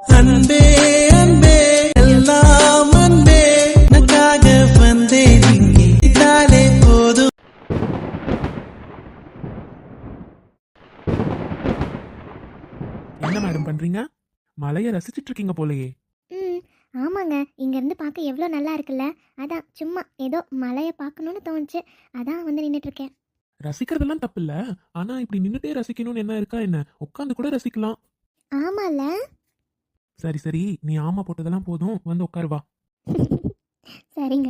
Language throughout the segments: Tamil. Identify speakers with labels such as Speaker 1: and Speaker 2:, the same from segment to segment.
Speaker 1: அன்பே அன்பே எல்லாம் அன்பே. உனக்காக வந்தேன் இங்கே இதாலே போதும்.
Speaker 2: என்ன மேடம் பண்றீங்க? மலையை ரசிச்சிட்டு இருக்கீங்க போலயே.
Speaker 3: ம் ஆமாங்க. இங்கேருந்து பார்க்க எவ்வளோ நல்லா இருக்குல்ல? அதான் சும்மா ஏதோ மலையை பார்க்கணுன்னு தோணுச்சு. அதான் வந்து நின்றுட்டுருக்கேன்
Speaker 2: ரசிக்கிறதெல்லாம் தப்பு இல்ல ஆனா இப்படி நின்னுட்டே ரசிக்கணும்னு என்ன இருக்கா என்ன? உட்காந்து கூட ரசிக்கலாம்.
Speaker 3: ஆமால
Speaker 2: சரி சரி. நீ ஆமா போட்டதெல்லாம் போதும். வந்து உட்காரு வா.
Speaker 3: சரிங்க.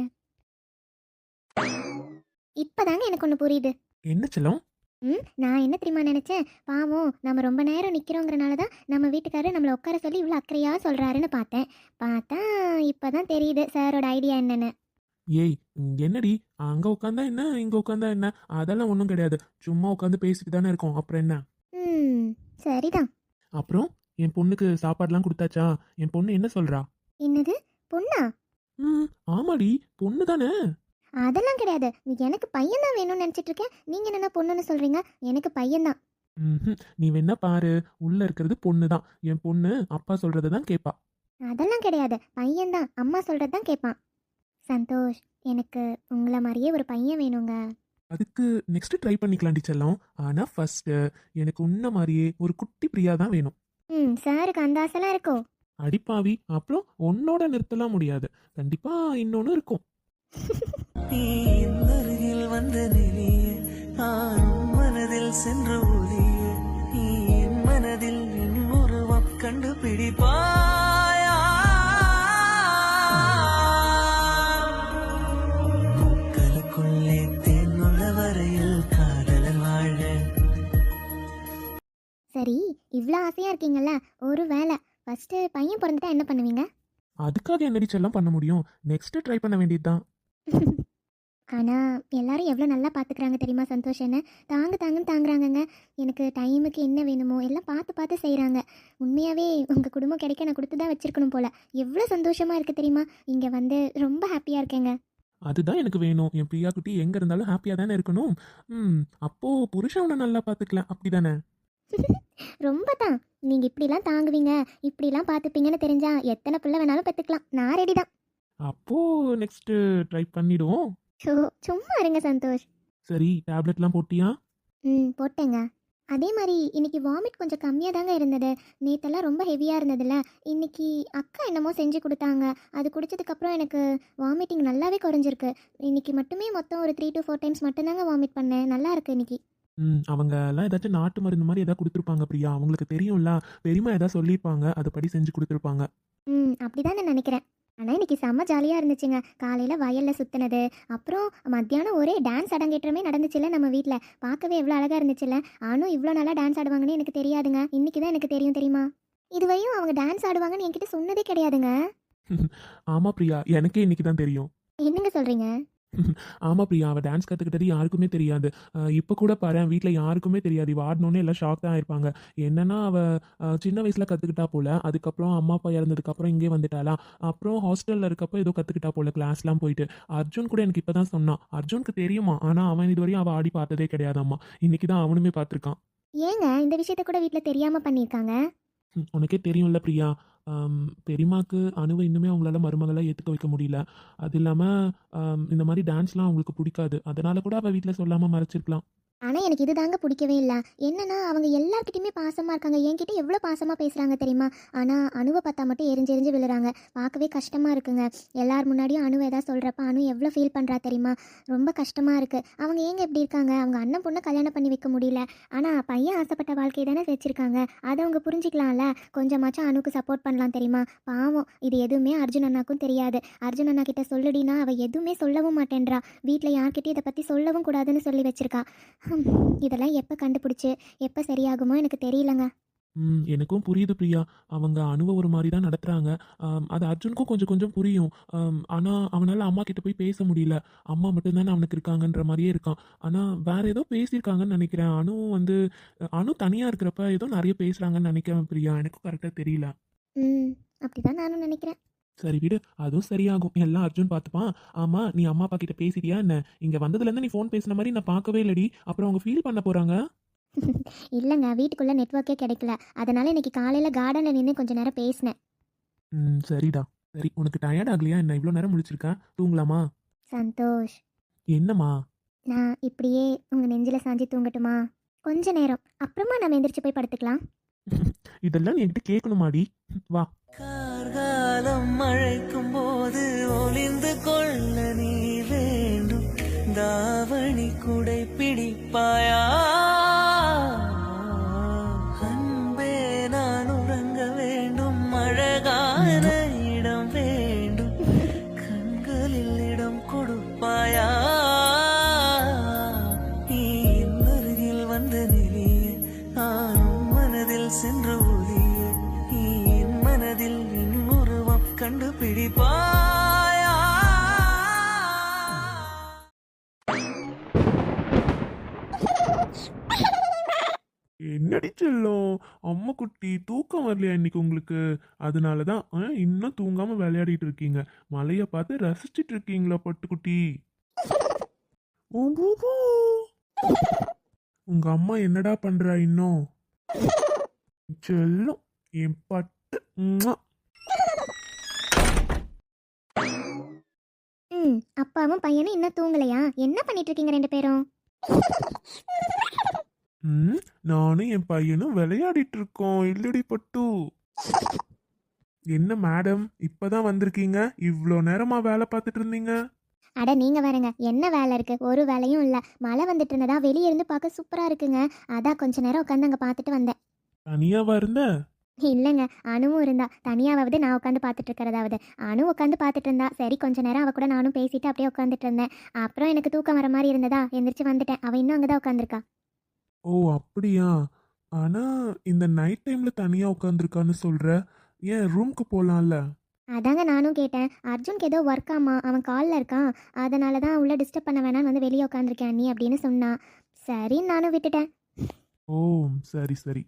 Speaker 3: இப்போதாங்க எனக்கு ஒன்று புரியுது.
Speaker 2: என்ன செல்லம்?
Speaker 3: ம் நான் என்ன தெரியுமா நினச்சேன்? பாவம் நம்ம ரொம்ப நேரம் நிற்கிறோங்கிறனால தான் நம்ம வீட்டுக்காரர் நம்மளை உட்கார சொல்லி இவ்வளோ அக்கறையாக சொல்கிறாருன்னு பார்த்தேன். பார்த்தா இப்போ தான் தெரியுது சாரோட ஐடியா என்னென்னு.
Speaker 2: ஏய் என்னடி? அங்க உட்காந்தா என்ன? இங்க உட்காந்தா என்ன? அதெல்லாம் ஒன்றும் கிடையாது. சும்மா உட்காந்து பேசிட்டு தானே இருக்கோம். அப்புறம் என்ன?
Speaker 3: ம் சரிதான்.
Speaker 2: அப்புறம்? என் பொண்ணுக்கு சாப்பாடுலாம் கொடுத்தாச்சா? என் பொண்ணு என்ன சொல்றா?
Speaker 3: என்னது? பொண்ணா?
Speaker 2: ம் ஆமாடி பொண்ணு தானே.
Speaker 3: அதெல்லாம் கிடையாது. எனக்கு பையன் தான் வேணும்னு நினச்சிட்டு இருக்கேன். நீங்கள் என்னென்ன பொண்ணுன்னு சொல்கிறீங்க எனக்கு பையன் தான்.
Speaker 2: நீ வேணா பாரு. உள்ள இருக்கிறது பொண்ணு தான். என் பொண்ணு அப்பா சொல்றதை தான் கேட்பா
Speaker 3: அதெல்லாம் கிடையாது. பையன் தான். அம்மா சொல்கிறது தான் கேட்பான் சந்தோஷ் எனக்கு உங்களை மாதிரியே ஒரு பையன் வேணுங்க.
Speaker 2: அதுக்கு நெக்ஸ்ட் ட்ரை பண்ணிக்கலாம் செல்லம். ஆனா ஃபர்ஸ்ட் எனக்கு உன்ன மாதிரியே ஒரு குட்டி பிரியா தான் வேணும்.
Speaker 3: ம் சாருக்கு அந்த ஆசைலாம் இருக்கோ
Speaker 2: அடிப்பாவி அப்புறம் உன்னோட நிறுத்தலாம் முடியாது. கண்டிப்பா இன்னொன்னு இருக்கும்.
Speaker 1: நீ என் அருகில் வந்த நிலையே மனதில் சென்ற என் மனதில் என் உருவம் கண்டுபிடிப்பாயா.
Speaker 3: சரி இவ்வளோ ஆசையாக இருக்கீங்கல்ல ஒரு வேலை ஃபஸ்ட்டு பையன் பிறந்துட்டா என்ன பண்ணுவீங்க?
Speaker 2: அதுக்காக என்னடி செல்லம் பண்ண முடியும்? நெக்ஸ்ட் ட்ரை பண்ண வேண்டியதுதான்.
Speaker 3: ஆனால் எல்லாரும் எவ்வளோ நல்லா பார்த்துக்கிறாங்க தெரியுமா சந்தோஷ் என்ன? தாங்க தாங்கன்னு தாங்குறாங்கங்க. எனக்கு டைமுக்கு என்ன வேணுமோ எல்லாம் பார்த்து பார்த்து செய்கிறாங்க உண்மையாகவே உங்கள் குடும்பம் கிடைக்க நான் கொடுத்து தான் வச்சிருக்கணும் போல். எவ்வளோ சந்தோஷமாக இருக்குது தெரியுமா? இங்கே வந்து ரொம்ப ஹாப்பியாக இருக்கேங்க.
Speaker 2: அதுதான் எனக்கு வேணும். என் பிரியா குட்டி எங்க இருந்தாலும் ஹாப்பியா தானே இருக்கணும்? ம் அப்போ புருஷன் உன்னை நல்லா பாத்துக்கலாம் அப்படிதானே?
Speaker 3: ரொம்ப தான் நீங்கள் இப்படிலாம் தாங்குவீங்க இப்படிலாம் பார்த்துப்பீங்கன்னு தெரிஞ்சா எத்தனை பிள்ளை வேணாலும் பெற்றுக்கலாம் நான் ரெடி தான்.
Speaker 2: அப்போ நெக்ஸ்ட் ட்ரை பண்ணிடுவோம்.
Speaker 3: ஸோ சும்மா இருங்க சந்தோஷ்.
Speaker 2: சரி டேப்லெட்லாம் போட்டியா?
Speaker 3: ம் போட்டேங்க. அதே மாதிரி இன்னைக்கு வாமிட் கொஞ்சம் கம்மியாக தாங்க இருந்தது. நேத்தெல்லாம் ரொம்ப ஹெவியாக இருந்ததுல்ல இன்னைக்கு அக்கா என்னமோ செஞ்சு கொடுத்தாங்க. அது குடிச்சதுக்கப்புறம் எனக்கு வாமிட்டிங் நல்லாவே குறைஞ்சிருக்கு. இன்னைக்கு மட்டுமே மொத்தம் ஒரு த்ரீ டு ஃபோர் டைம்ஸ் மட்டும்தாங்க வாமிட் பண்ணேன். நல்லா இருக்கு இன்னைக்கு.
Speaker 2: ம் அவங்க எல்லாம் ஏதாச்சும் நாட்டு மருந்து மாதிரி ஏதாவது கொடுத்துருப்பாங்க பிரியா. அவங்களுக்கு தெரியும்ல. பெரியமா ஏதாவது சொல்லியிருப்பாங்க அதுபடி செஞ்சு கொடுத்துருப்பாங்க.
Speaker 3: ம் அப்படி தான் நான் நினைக்கிறேன். ஆனால் இன்னைக்கு செம்ம ஜாலியாக இருந்துச்சுங்க. காலையில் வயலில் சுற்றினது அப்புறம் மத்தியானம் ஒரே டான்ஸ் அரங்கேற்றமே நடந்துச்சுல்ல நம்ம வீட்டில் பார்க்கவே எவ்வளோ அழகாக இருந்துச்சுல்ல ஆனும் இவ்வளோ நல்லா டான்ஸ் ஆடுவாங்கன்னு எனக்கு தெரியாதுங்க. இன்னைக்கு தான் எனக்கு தெரியும் தெரியுமா? இதுவரையும் அவங்க டான்ஸ் ஆடுவாங்கன்னு என்கிட்ட சொன்னதே கிடையாதுங்க.
Speaker 2: ஆமா பிரியா. எனக்கே இன்னைக்கு தான் தெரியும்.
Speaker 3: என்னங்க சொல்கிறீங்க
Speaker 2: ஆமா பிரியா அவ டான்ஸ் கத்துக்கிட்டது யாருக்குமே தெரியாது. இப்ப கூட பாரு வீட்ல யாருக்குமே தெரியாது. இவ ஆடணுன்னே எல்லாம் ஷாக் தான் ஆயிருப்பாங்க என்னன்னா அவ அஹ், சின்ன வயசுல கத்துக்கிட்டா போல. அதுக்கப்புறம் அம்மா அப்பா இறந்ததுக்கு அப்புறம் இங்கே வந்துட்டாளா. அப்புறம் ஹாஸ்டல்ல இருக்கப்போ ஏதோ கத்துக்கிட்டா போல கிளாஸ்லாம் போயிட்டு. அர்ஜுன் கூட எனக்கு இப்பதான் சொன்னான். அர்ஜுனுக்கு தெரியுமா? ஆனா அவன் இதுவரையும் அவ ஆடி பார்த்ததே கிடையாதாம்மா இன்னைக்கு தான் அவனுமே பார்த்திருக்கான்.
Speaker 3: ஏங்க இந்த விஷயத்த கூட வீட்டில் தெரியாமல் பண்ணியிருக்காங்க?
Speaker 2: உனக்கே தெரியும்ல பிரியா. பெரியமாக்கு அணுவை இன்னுமே அவங்களால மருமகளாக ஏற்றுக்க வைக்க முடியல. அது இல்லாமல் இந்த மாதிரி டான்ஸ்லாம் அவங்களுக்கு பிடிக்காது. அதனால கூட அவள் வீட்டில் சொல்லாமல் மறைச்சிருக்கலாம்.
Speaker 3: ஆனால் எனக்கு இது தாங்க பிடிக்கவே இல்லை. என்னன்னா அவங்க எல்லாருக்கிட்டையுமே பாசமாக இருக்காங்க. என்கிட்ட எவ்வளோ பாசமாக பேசுகிறாங்க தெரியுமா? ஆனால் அணுவை பார்த்தா மட்டும் எரிஞ்சு எரிஞ்சு விழுறாங்க. பார்க்கவே கஷ்டமாக இருக்குங்க. எல்லார் முன்னாடியும் அணுவை ஏதாவது சொல்கிறப்ப அணு எவ்வளோ ஃபீல் பண்ணுறா தெரியுமா? ரொம்ப கஷ்டமாக இருக்குது அவங்க ஏங்க எப்படி இருக்காங்க? அவங்க அண்ணன் பொண்ணை கல்யாணம் பண்ணி வைக்க முடியல. ஆனால் பையன் ஆசைப்பட்ட வாழ்க்கையை தானே வச்சுருக்காங்க. அதை அவங்க புரிஞ்சிக்கலாம்ல? கொஞ்சமாச்சும் அணுக்கு சப்போர்ட் பண்ணலாம் தெரியுமா? பாவம். இது எதுவுமே அர்ஜுன் அண்ணாக்கும் தெரியாது. அர்ஜுன் அண்ணா கிட்ட சொல்லுடினா அவள் எதுவுமே சொல்லவும் மாட்டேன்றா. வீட்டில் யார்கிட்டயும் இதை பற்றி சொல்லவும் கூடாதுன்னு சொல்லி வச்சுருக்கா. இதெல்லாம் எப்போ கண்டுபிடிச்சி எப்போ சரியாகுமோ எனக்கு தெரியலங்க.
Speaker 2: ம் எனக்கும் புரியுது பிரியா. அவங்க அணுவை ஒரு மாதிரி தான் நடத்துகிறாங்க அது அர்ஜுனுக்கும் கொஞ்சம் கொஞ்சம் புரியும். ஆனால் அவனால் அம்மா கிட்ட போய் பேச முடியல. அம்மா மட்டும்தானே அவனுக்கு இருக்காங்கன்ற மாதிரியே இருக்கான். ஆனால் வேற ஏதோ பேசியிருக்காங்கன்னு நினைக்கிறேன். அணு வந்து அணு தனியாக இருக்கிறப்ப ஏதோ நிறைய பேசுகிறாங்கன்னு நினைக்கிறேன் பிரியா. எனக்கும் கரெக்டாக தெரியல.
Speaker 3: ம் அப்படி தான் நானும் நினைக்கிறேன்.
Speaker 2: சரி விடு அதுவும் சரியாகும். எல்லாம் அர்ஜுன் பார்த்துப்பான். ஆமா நீ அம்மா அப்பா கிட்ட பேசிட்டியா என்ன? இங்க வந்ததுல இருந்து நீ ஃபோன் பேசின மாதிரி நான் பார்க்கவே இல்லடி. அப்புறம் அவங்க ஃபீல் பண்ண போறாங்க?
Speaker 3: இல்லைங்க வீட்டுக்குள்ளே நெட்ஒர்க்கே கிடைக்கல. அதனால இன்னைக்கு காலையில் கார்டனில் நின்று கொஞ்ச நேரம் பேசினேன்.
Speaker 2: ம் சரிடா. சரி உனக்கு டயர்ட் ஆகலையா? என்ன இவ்வளோ நேரம் முடிச்சிருக்கேன் தூங்கலாமா?
Speaker 3: சந்தோஷ்.
Speaker 2: என்னம்மா?
Speaker 3: நான் இப்படியே உங்கள் நெஞ்சில் சாஞ்சி தூங்கட்டுமா? கொஞ்ச நேரம். அப்புறமா நம்ம எந்திரிச்சு போய் படுத்துக்கலாம்.
Speaker 2: இதெல்லாம் என்கிட்ட கேட்கணுமாடி? வா.
Speaker 1: காலம் அழைக்கும் போது ஒளிந்து கொள்ள நீ வேண்டும். தாவணி குடை பிடிப்பாயா? பிடிப்பாயா?
Speaker 2: என்னடி செல்லம்? அம்மா குட்டி தூக்கம் வரலையா இன்னைக்கு உங்களுக்கு? அதனால தான் ஆ, இன்னும் தூங்காம விளையாடிட்டு இருக்கீங்க. மலையை பார்த்து ரசிச்சிட்டு இருக்கீங்களா பட்டுக்குட்டி உங்க அம்மா என்னடா பண்றா இன்னும்? செல்லம் என் பட்டு
Speaker 3: ம் அப்பாவும் பையனும் இன்னும் தூங்கலையா? என்ன பண்ணிட்டு இருக்கீங்க ரெண்டு பேரும்?
Speaker 2: ம் நானும் என் பையனும் விளையாடிட்டு இருக்கோம் இல்லடி பட்டு. என்ன மேடம் இப்பதான் வந்திருக்கீங்க? இவ்வளோ நேரமா வேலை பார்த்துட்டு இருந்தீங்க
Speaker 3: அட நீங்கள் வேறங்க. என்ன வேலை இருக்குது ஒரு வேலையும் இல்லை. மழை வந்துட்டு இருந்ததா வெளியே இருந்து பார்க்க சூப்பராக இருக்குங்க. அதான் கொஞ்ச நேரம் உட்காந்து அங்கே பார்த்துட்டு வந்தேன்.
Speaker 2: தனியாவா இருந்த?
Speaker 3: இல்லைங்க அணுவும் இருந்தா. தனியாவது நான் உட்காந்து பார்த்துட்டு இருக்கிறதாவது அணு உட்காந்து பார்த்துட்டு இருந்தா சரி கொஞ்ச நேரம் அவ கூட நானும் பேசிட்டு அப்படியே உட்காந்துட்டு இருந்தேன் அப்புறம் எனக்கு தூக்கம் வர மாதிரி இருந்ததா? எந்திரிச்சு வந்துட்டேன். அவ இன்னும் அங்கே தான் உட்காந்துருக்கா
Speaker 2: ஓ அப்படியா? ஆனா இந்த நைட் டைம்ல தனியா உட்காந்துருக்கான்னு சொல்ற. ஏன் ரூம்க்கு போலாம்ல?
Speaker 3: அதாங்க நானும் கேட்டேன். அர்ஜுனுக்கு ஏதோ ஒர்க் ஆமா. அவன் காலில் இருக்கான். அதனால தான் உள்ள டிஸ்டர்ப் பண்ண வேணாம்னு வந்து வெளியே உட்காந்துருக்கேன் நீ அப்படின்னு சொன்னான். சரின்னு நானும் விட்டுட்டேன்.
Speaker 2: ஓ சரி சரி.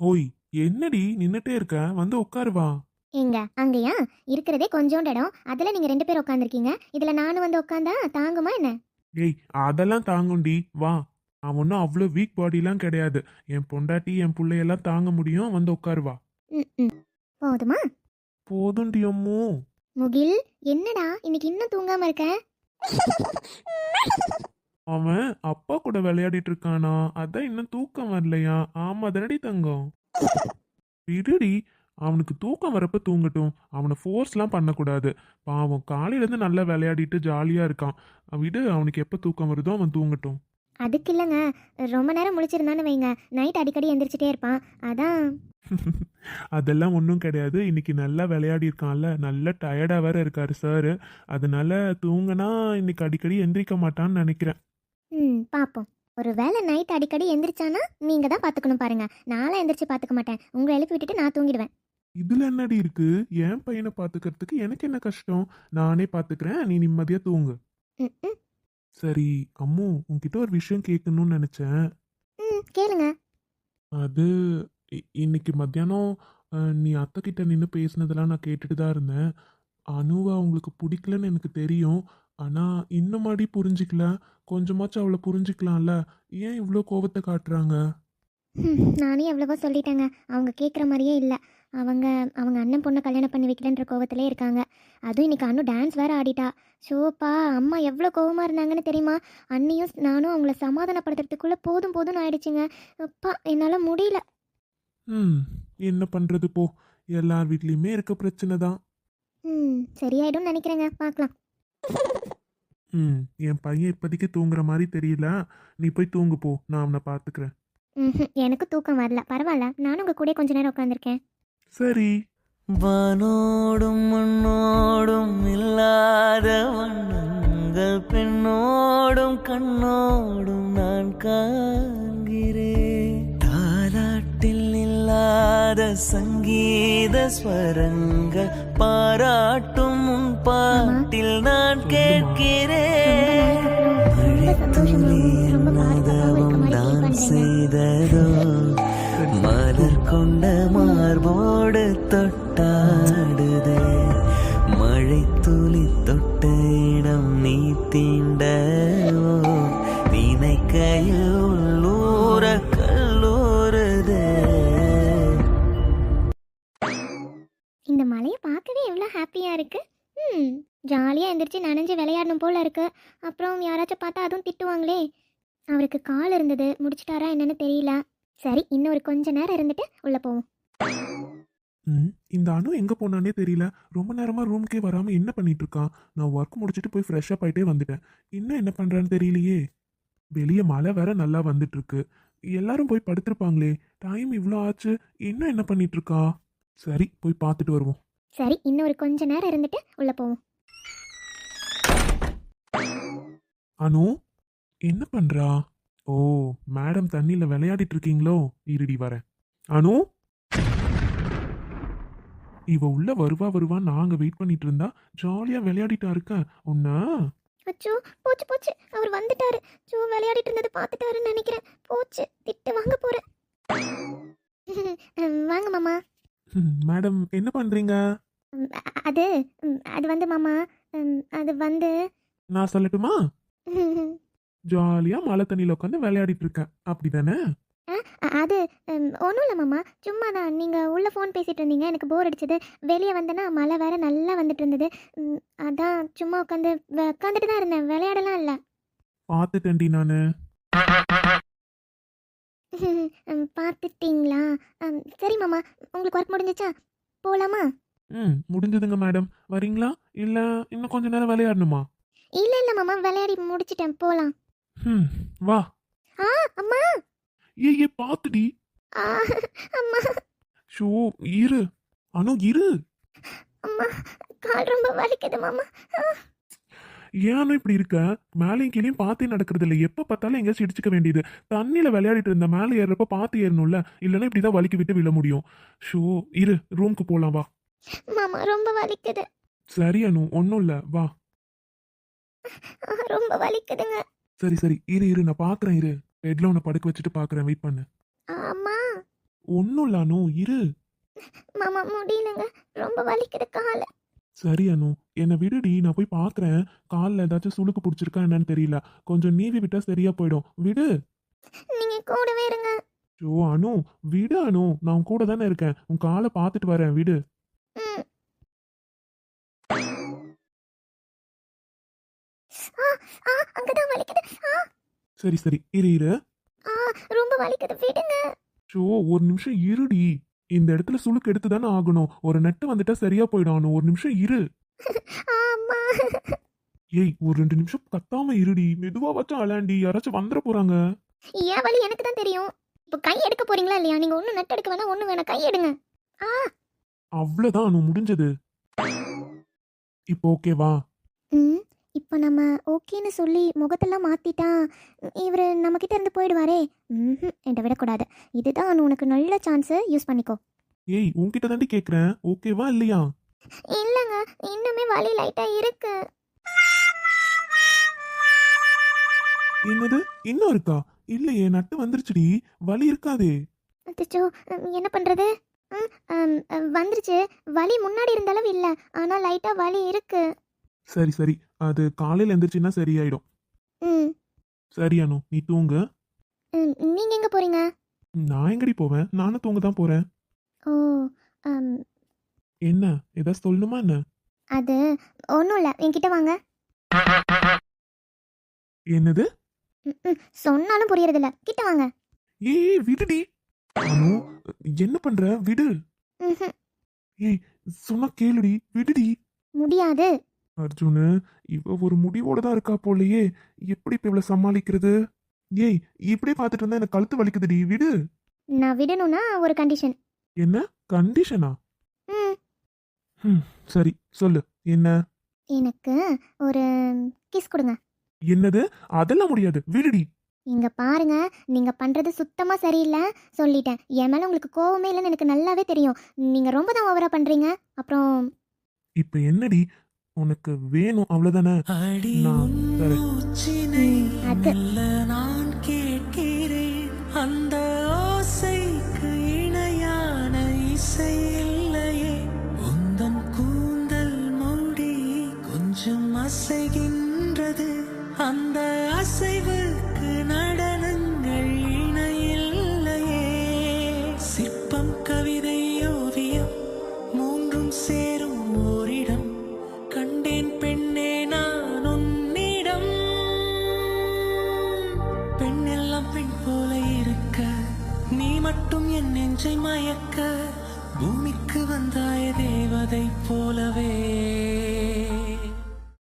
Speaker 2: ஓய் என்னடி நின்னுட்டே இருக்க? வந்து உட்காரு வா.
Speaker 3: எங்க அங்கேயா? இருக்கிறதே கொஞ்சோண்டு இடம். அதில் நீங்கள் ரெண்டு பேர் உட்காந்துருக்கீங்க இதில் நானும் வந்து உட்காந்தா தாங்குமா என்ன?
Speaker 2: ஏய் அதெல்லாம் தாங்கும்டி. வா. அவன் ஒன்றும் அவ்வளோ வீக் பாடிலாம் கிடையாது. என் பொண்டாட்டி என் பிள்ளையெல்லாம் தாங்க முடியும். வந்து உட்காரு வா.
Speaker 3: ம் ம். போதுமா?
Speaker 2: போதும்டி அம்மோ.
Speaker 3: முகில் என்னடா இன்னைக்கு இன்னும் தூங்காம இருக்க?
Speaker 2: அவன் அப்பா கூட விளையாடிட்டு இருக்கானா அதான் இன்னும் தூக்கம் வரலையா? ஆமா தானடி தங்கம். விடுடி அவனுக்கு தூக்கம் வரப்ப தூங்கட்டும். அவனை ஃபோர்ஸ்லாம் பண்ணக்கூடாது. பாவம் காலையிலேருந்து நல்லா விளையாடிட்டு ஜாலியாக இருக்கான். விடு அவனுக்கு எப்போ தூக்கம் வருதோ அவன் தூங்கட்டும்.
Speaker 3: அதுக்கு இல்லைங்க. ரொம்ப நேரம் முழிச்சிருந்தான்னு வைங்க. நைட் அடிக்கடி எந்திரிச்சிட்டே இருப்பான். அதான்.
Speaker 2: அதெல்லாம் ஒன்றும் கிடையாது. இன்னைக்கு நல்லா விளையாடி இருக்கான்ல நல்ல டயர்டாக வேற இருக்காரு சார். அதனால தூங்கினா இன்னைக்கு அடிக்கடி எந்திரிக்க மாட்டான்னு நினைக்கிறேன்.
Speaker 3: ம் பார்ப்போம் ஒரு வேளை நைட் அடிக்கடி எந்திரிச்சானா நீங்கள் தான் பார்த்துக்கணும் பாருங்க. நான்லாம் எந்திரிச்சு பார்த்துக்க மாட்டேன். உங்களை எழுப்பி விட்டுட்டு நான் தூங்கிடுவேன்.
Speaker 2: இதுல என்னடி இருக்கு? என் பையனை பாத்துக்கிறதுக்கு எனக்கு என்ன கஷ்டம்? நானே பாத்துக்கிறேன். நீ நிம்மதியா தூங்கு.
Speaker 3: ம் ம்
Speaker 2: சரி அம்மு உன்கிட்ட ஒரு விஷயம் கேட்கணும்னு நினைச்சேன்.
Speaker 3: ம் கேளுங்க.
Speaker 2: அது இ- இன்னைக்கு மத்தியானம் அஹ், நீ அத்தை கிட்ட நின்று பேசினதெல்லாம் நான் கேட்டுட்டு தான் இருந்தேன். அனுவை அவங்களுக்கு பிடிக்கலன்னு எனக்கு தெரியும். ஆனா இன்னுமாடி புரிஞ்சிக்கல. கொஞ்சமாச்சும் அவளை புரிஞ்சுக்கலாம்ல. ஏன் இவ்வளோ கோவத்தை காட்டுறாங்க?
Speaker 3: நானே எவ்வளவோ சொல்லிட்டேங்க. அவங்க கேட்குற மாதிரியே இல்லை. அவங்க அவங்க அண்ணன் பொண்ணை கல்யாணம் பண்ணி வைக்கலன்ற கோவத்திலே இருக்காங்க. அதுவும் இன்னைக்கு அண்ணு டான்ஸ் வேற ஆடிட்டா. ஷோப்பா அம்மா எவ்வளோ கோவமாக இருந்தாங்கன்னு தெரியுமா? அண்ணியும் நானும் அவங்கள சமாதானப்படுத்துறதுக்குள்ளே போதும் போதும்னு ஆயிடுச்சுங்க. அப்பா என்னால் முடியல.
Speaker 2: ம் என்ன பண்றது போ. எல்லார் வீட்லேயுமே இருக்க பிரச்சனை தான்.
Speaker 3: ம் சரியாயிடும்னு நினைக்கிறேங்க. பார்க்கலாம்
Speaker 2: ம் என் பையன் இப்போதைக்கு தூங்குற மாதிரி தெரியல. நீ போய் தூங்கு போ. நான் அவனை பார்த்துக்கிறேன்.
Speaker 3: எனக்கு தூக்கம் வரல. பரவாயில்ல. நானும் உங்கள் கூட கொஞ்ச நேரம் உட்காந்துருக்கேன்
Speaker 2: சரி.
Speaker 1: வானோடும் மண்ணோடும் இல்லாத வண்ணங்கள் பெண்ணோடும் கண்ணோடும் நான் காண்கிறேன் பாத சங்கீத ஸ்வரங்கள் பாராட்டும் உன் பாட்டில் நான் கேட்கிறேன். மழைத்துளி நான் செய்ததோ? மலர் கொண்ட மார்போடு தொட்டாடுதே? மழை துளி தொட்ட இடம் நீ தீண்டவோ? நினைக்க
Speaker 3: ஹாப்பியாக இருக்குது ம் ஜாலியாக எந்திரிச்சு நனைஞ்சு விளையாடணும் போல் இருக்கு. அப்புறம் யாராச்சும் பார்த்தா அதுவும் திட்டுவாங்களே. அவருக்கு கால் இருந்தது. முடிச்சிட்டாரா என்னன்னு தெரியல. சரி இன்னொரு கொஞ்ச நேரம் இருந்துட்டு உள்ளே போவோம்.
Speaker 2: ம் இந்த அணு எங்கே போனானே தெரியல. ரொம்ப நேரமாக ரூம்க்கே வராமல் என்ன பண்ணிட்டு இருக்கான் நான் ஒர்க் முடிச்சுட்டு போய் ஃப்ரெஷ்ஷாக ஆகிட்டே வந்துட்டேன். இன்னும் என்ன பண்ணுறான்னு தெரியலையே. வெளியே மழை வேற நல்லா வந்துட்டு இருக்கு. எல்லாரும் போய் படுத்திருப்பாங்களே. டைம் இவ்வளோ ஆச்சு. இன்னும் என்ன பண்ணிட்டு இருக்கா? சரி போய் பார்த்துட்டு வருவோம்.
Speaker 3: சரி இன்னும் ஒரு கொஞ்ச நேரம் இருந்துட்டு உள்ளே போவோம்.
Speaker 2: அனு என்ன பண்றா? ஓ மேடம் தண்ணியில விளையாடிட்டு இருக்கீங்களோ? இருடி வரேன் அனு? இவ உள்ள வருவா வருவா நாங்க வெயிட் பண்ணிட்டு இருந்தா ஜாலியா விளையாடிட்டா இருக்க. உன்ன?
Speaker 3: அச்சோ போச்சு போச்சு. அவர் வந்துட்டாரு. சோ விளையாடிட்டு இருந்தது பார்த்துட்டாருன்னு நினைக்கிறேன். போச்சு திட்டு வாங்க போறேன். வாங்க மாமா.
Speaker 2: மேடம் என்ன பண்றீங்க?
Speaker 3: அது அது வந்து மாமா அது வந்து
Speaker 2: நான் சொல்லட்டுமா? ஜாலியா மழை தண்ணியில உட்காந்து விளையாடிட்டு இருக்கேன். அப்படிதானே?
Speaker 3: அது ஒன்றும் இல்லை மாமா. சும்மா தான். நீங்கள் உள்ளே ஃபோன் பேசிகிட்டு இருந்தீங்க. எனக்கு போர் அடிச்சது. வெளியே வந்தேன்னா மழை வேற நல்லா வந்துட்டு இருந்தது. அதான் சும்மா உட்காந்து உட்காந்துட்டு தான் இருந்தேன். விளையாடலாம் இல்லை.
Speaker 2: பார்த்துட்டேன்டி நானு.
Speaker 3: பார்த்துட்டீங்களா? சரி மாமா உங்களுக்கு ஒர்க் முடிஞ்சிச்சா? போகலாமா
Speaker 2: ம் முடிஞ்சதுங்க மேடம். வரீங்களா? இல்ல இன்னும் கொஞ்ச நேரம் விளையாடணுமா?
Speaker 3: இல்லை இல்லை மாமா விளையாடி முடிச்சிட்டேன். போகலாம்
Speaker 2: ம் வா.
Speaker 3: ஆ அம்மா!
Speaker 2: ஏ ஏ பார்த்துடி
Speaker 3: ஆ அம்மா!
Speaker 2: ஷோ இரு. அனு இரு.
Speaker 3: அம்மா கால் ரொம்ப வலிக்குது மாமா.
Speaker 2: ஏன்னு இப்படி இருக்க? மேலையும் கீழையும் பார்த்தே நடக்கிறது இல்லை எப்போ பார்த்தாலும் எங்கேயாச்சும் இடிச்சுக்க வேண்டியது. தண்ணியில் விளையாடிட்டு இருந்த மேலே ஏறுறப்ப பார்த்து ஏறணும்ல. இல்லைன்னா இப்படி தான் வலிக்கு விட்டு விழ முடியும். ஷோ இரு ரூமுக்கு போகலாம் வா.
Speaker 3: மாமா ரொம்ப வலிக்குது.
Speaker 2: சரி அனு ஒன்றும் இல்லை வா.
Speaker 3: ரொம்ப வலிக்குதுங்க.
Speaker 2: சரி சரி இரு இரு நான் பார்க்குறேன் இரு. பெட்ல உன்னை படுக்க வச்சுட்டு பார்க்குறேன் வெயிட் பண்ணு.
Speaker 3: அம்மா
Speaker 2: ஒன்றும் இல்லை அனு இரு.
Speaker 3: மாமா முடியலங்க. ரொம்ப வலிக்குது கால்.
Speaker 2: சரி அனு. என்னை விடுடி நான் போய் பார்க்குறேன் காலில் ஏதாச்சும் சுளுக்கு பிடிச்சிருக்கா என்னன்னு தெரியல. கொஞ்சம் நீவி விட்டா சரியா போயிடும். விடு.
Speaker 3: நீங்க கூடவே இருங்க.
Speaker 2: ஷோ அனு. விடு அனு. நான் உன் கூட தானே இருக்கேன். உன் காலை பார்த்துட்டு வரேன். விடு.
Speaker 3: ம். ஆ, ஆ, அங்கதான் வலிக்குது. ஆ,
Speaker 2: சரி சரி. இரு இரு.
Speaker 3: ஆ, ரொம்ப வலிக்குது. விடுங்க.
Speaker 2: ஷோ ஒரு நிமிஷம் இருடி. இந்த இடத்துல சுளுக்கு எடுத்து தானே ஆகணும். ஒரு நெட்டு வந்துட்டா சரியா போயிடும் ஒரு நிமிஷம் இரு. ஏய் ஒரு ரெண்டு நிமிஷம் கத்தாம இருடி. மெதுவா வச்சும் அலாண்டி. யாராச்சும் வந்துட போறாங்க.
Speaker 3: என் வலி எனக்கு தான் தெரியும். இப்போ கை எடுக்க போறீங்களா இல்லையா? நீங்க ஒன்றும் நெட் எடுக்க வேணாம் ஒன்றும் வேணாம். கை எடுங்க. ஆ.
Speaker 2: அவ்வளவுதான் அனு முடிஞ்சது. இப்போ ஓகேவா
Speaker 3: ம். இப்போ நம்ம ஓகேன்னு சொல்லி முகத்தெல்லாம் மாத்திட்டா இவர் நம்மக்கிட்ட இருந்து போயிடுவாரே. ம் என்கிட்ட விடக்கூடாது. இதுதான் உனக்கு நல்ல சான்ஸு யூஸ் பண்ணிக்கோ.
Speaker 2: ஏய் உன்கிட்ட தாண்டி கேக்குறேன். ஓகேவா இல்லையா?
Speaker 3: இல்லைங்க இன்னுமே வலி லைட்டாக இருக்கு.
Speaker 2: என்னது? இன்னும் இருக்கா? இல்லையே நட்டு வந்துருச்சுடி. வலி இருக்காதே.
Speaker 3: அச்சோ என்ன பண்ணுறது வந்துருச்சு. வலி முன்னாடி இருந்த அளவு இல்லை. ஆனால் லைட்டாக வலி இருக்கு.
Speaker 2: சரி சரி. அது காலையில எந்திரிச்சுன்னா சரியாயிடும்.
Speaker 3: ம்.
Speaker 2: சரி அனு நீ தூங்கு.
Speaker 3: ம், நீங்க எங்கே போறீங்க?
Speaker 2: நான் எங்கடி போவேன்? நானும் தூங்க தான் போறேன்.
Speaker 3: ஓ அம்,
Speaker 2: என்ன? ஏதாவது சொல்லணுமா என்ன?
Speaker 3: அது ஒன்றும் இல்லை. என்கிட்ட வாங்க.
Speaker 2: என்னது?
Speaker 3: ம், ம், சொன்னாலும் புரியறதில்ல. கிட்ட வாங்க.
Speaker 2: ஏய் விடுடி. அனு என்ன பண்ற? விடு.
Speaker 3: ம்ஹும்.
Speaker 2: ஏய் சொன்னா கேளுடி. விடுடி.
Speaker 3: முடியாது.
Speaker 2: அர்ஜுனு இவ ஒரு முடிவோட தான் இருக்கா போலயே. எப்படி இப்ப இவளை சமாளிக்கிறது? ஏய் இப்படியே பார்த்துட்டு இருந்தா எனக்கு கழுத்து வலிக்குதுடி. விடு.
Speaker 3: நான் விடணும்னா ஒரு கண்டிஷன்
Speaker 2: என்ன? கண்டிஷனா
Speaker 3: ம்.
Speaker 2: ம் சரி சொல்லு. என்ன?
Speaker 3: எனக்கு ஒரு கிஸ் கொடுங்க.
Speaker 2: என்னது? அதெல்லாம் முடியாது. விடுடி.
Speaker 3: இங்க பாருங்க நீங்க பண்றது சுத்தமா சரியில்லை. சொல்லிட்டேன். என் மேல உங்களுக்கு கோவமே இல்லைன்னு எனக்கு நல்லாவே தெரியும். நீங்க ரொம்ப தான் ஓவரா பண்றீங்க. அப்புறம்
Speaker 2: இப்ப என்னடி? உனக்கு வேணும் அவ்வளவுதானே? நான்
Speaker 1: நான் கேட்கிறேன். அந்த ஓசைக்கு இணையான இசை இல்லையே. உந்தன் கூந்தல் மூடி கொஞ்சம் அசைகின்றது. அந்த அசைவுக்கு